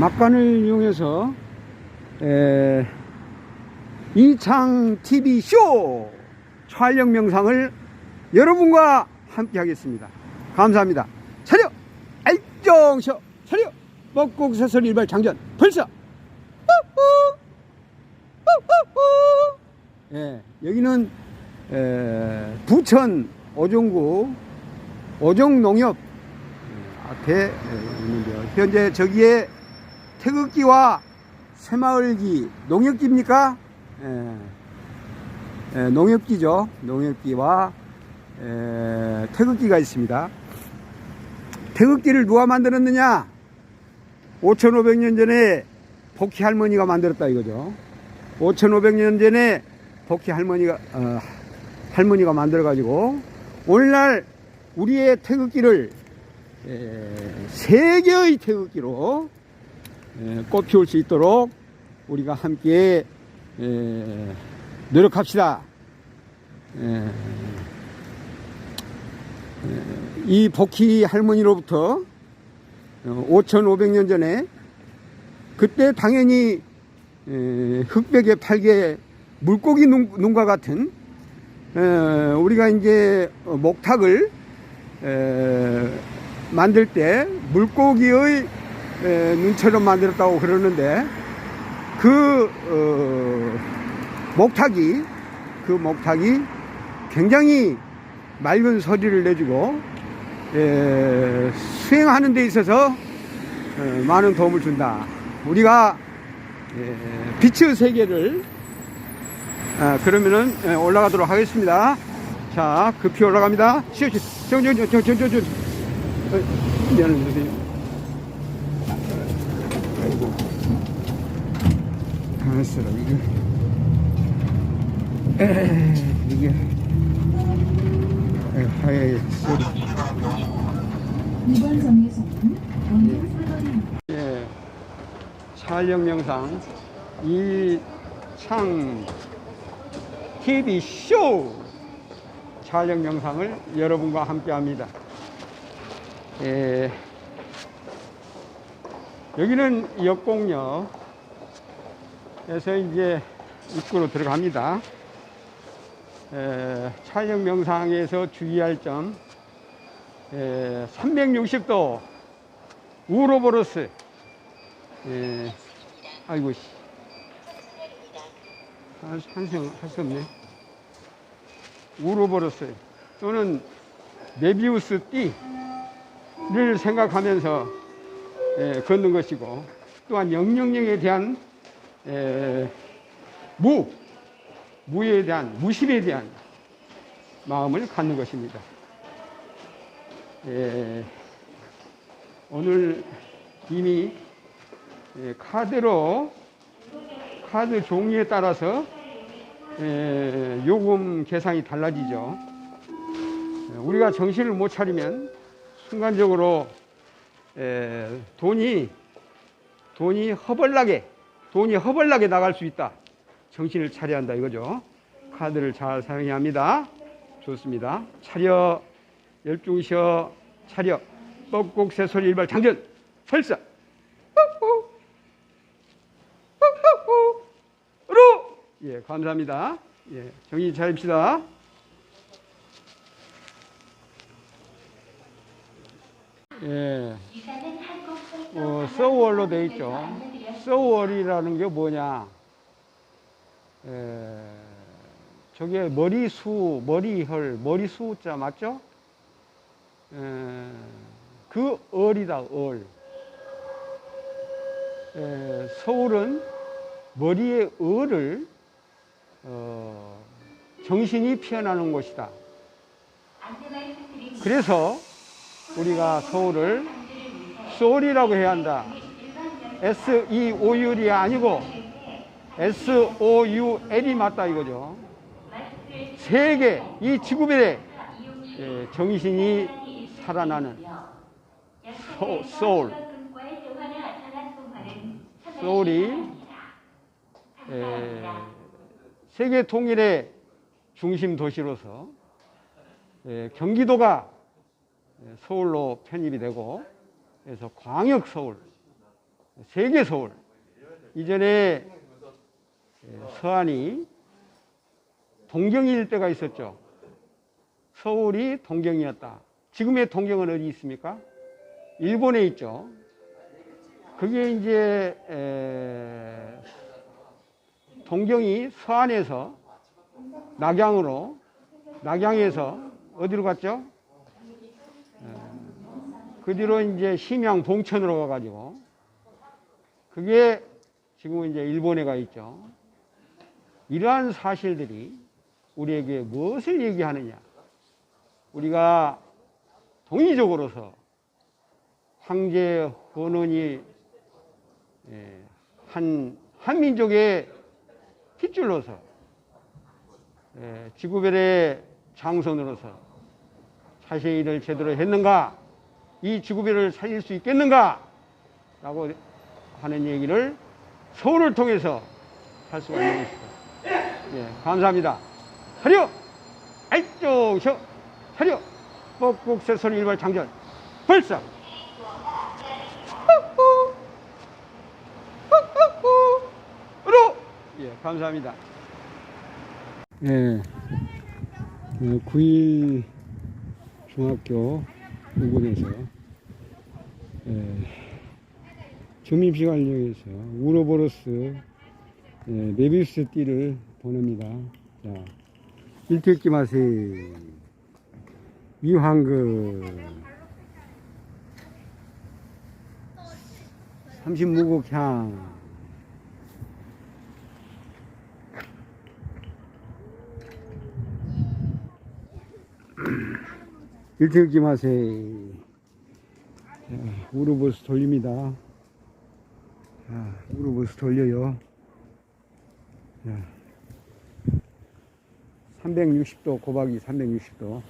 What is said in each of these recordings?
막간을 이용해서 에, 이창 TV 쇼 촬영 영상을 여러분과 함께 하겠습니다. 감사합니다. 차려! 알정쇼! 차려! 뻐국새설 일발 장전 벌써! 예, 여기는 에, 부천 오종구 오종농협 앞에 에, 있는데요. 현재 저기에 태극기와 새마을기 농협기입니까? 예, 예, 농협기죠. 농협기와 에, 태극기가 있습니다. 태극기를 누가 만들었느냐? 5,500년 전에 복희 할머니가 만들었다 이거죠. 5,500년 전에 복희 할머니가 어, 할머니가 만들어 가지고 오늘날 우리의 태극기를 에, 세계의 태극기로 에, 꽃 피울 수 있도록 우리가 함께 에, 노력합시다. 에, 이 복희 할머니로부터 5,500년 전에 그때 당연히 에, 흑백의 팔개 물고기 농, 농가 같은 에, 우리가 이제 목탁을 에, 만들 때 물고기의 에, 눈처럼 만들었다고 그러는데 그 어, 목탁이 그 목탁이 굉장히 맑은 소리를 내주고 에, 수행하는 데 있어서 어, 많은 도움을 준다. 우리가 에, 빛의 세계를 아, 그러면은 에, 올라가도록 하겠습니다. 자, 급히 올라갑니다. 저. 어, 미안합니다, 선생님. 아이고. 가만있어라, 이게. 에, 이게. 에, 하얘, 소리. 이번 정류소는 4번입니다. 예, 촬영 영상 이창 TV 쇼 촬영 영상을 여러분과 함께 합니다. 예, 여기는 역곡역 에서 이제 입구로 들어갑니다. 에, 촬영 영상에서 주의할 점, 에, 360도 우로보로스. 예. 아이고, 씨. 한, 한성, 할수 없네. 우로보로스. 또는 메비우스 띠를 생각하면서 예, 걷는 것이고, 또한 영영령에 대한 에, 무, 무에 대한, 무심에 대한 마음을 갖는 것입니다. 예, 오늘 이미 예, 카드로 카드 종류에 따라서 예, 요금 계산이 달라지죠. 예, 우리가 정신을 못 차리면 순간적으로 예, 돈이 돈이 허벌나게 돈이 허벌나게 나갈 수 있다. 정신을 차려야 한다 이거죠. 카드를 잘 사용해야 합니다. 좋습니다. 차려 열중셔 차려. 뻑꼭 새소리 일발 장전. 설사. 후후후로 예 감사합니다. 예 정신 차립시다. 예. 어, 서월로 돼 있죠 서월이라는 게 뭐냐 예, 저게 머리수 머리혈 머리수자 맞죠? 에, 그 얼이다 얼. 에, 서울은 머리의 얼을 어, 정신이 피어나는 곳이다. 그래서 우리가 서울을 소울이라고 해야 한다. S E O U이 아니고 S O U L이 맞다 이거죠. 세계 이 지구별에 예, 정신이 살아나는 소, 소울 소울이 에, 세계 통일의 중심 도시로서 에, 경기도가 에, 서울로 편입이 되고 그래서 광역 서울 세계 서울. 이전에 예, 서안이 동경일 때가 있었죠. 서울이 동경이었다. 지금의 동경은 어디 있습니까? 일본에 있죠. 그게 이제 에, 동경이 서안에서 낙양으로 낙양에서 어디로 갔죠? 에, 그 뒤로 이제 심양 봉천으로 가가지고 그게 지금은 이제 일본에 가 있죠. 이러한 사실들이 우리에게 무엇을 얘기하느냐? 우리가 동의적으로서 황제 헌원이 예, 한 한민족의 핏줄로서 예, 지구별의 장선으로서 자신의 일을 제대로 했는가? 이 지구별을 살릴 수 있겠는가? 라고 하는 얘기를 서울을 통해서 할 수가 있는 것입니다. 예, 감사합니다. 차려! 알쪽 셔! 차려! 뻑뻑 새소리 일발 장전! 벌써! 으로! 예, 감사합니다. 예, 9일 중학교 부근에서 예, 이용해서 우로보로스 예, 메비우스 띠를 보냅니다. 자, 일찍기 마세요. 이황금 30무국향 일찍기 마세요. 자, 우르보스 돌립니다. 자, 우르보스 돌려요. 자, 360도 곱하기 360도.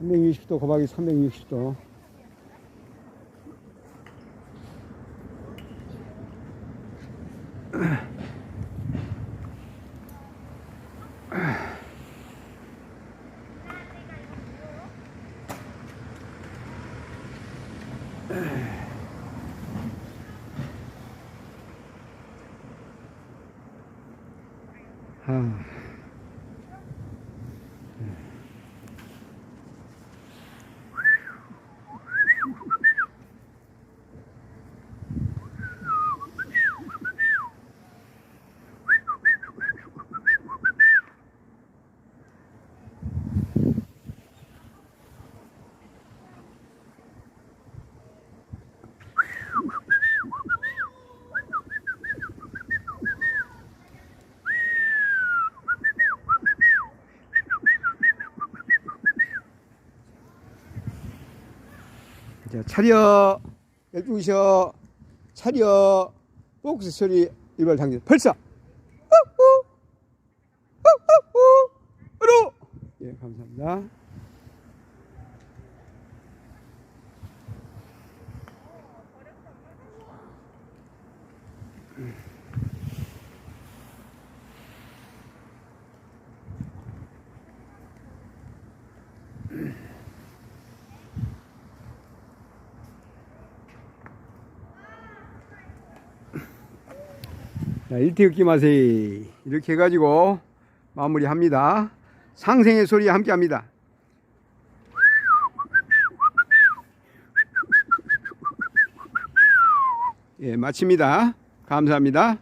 (360도) 곱하기 (360도) 아. 자, 차려. 열중셔. 차려. 복스 소리 일발 당진 벌써. 으로. 예 감사합니다 자, 일티극기 마세이 이렇게 해가지고 마무리합니다. 상생의 소리 함께 합니다. 예, 마칩니다. 감사합니다.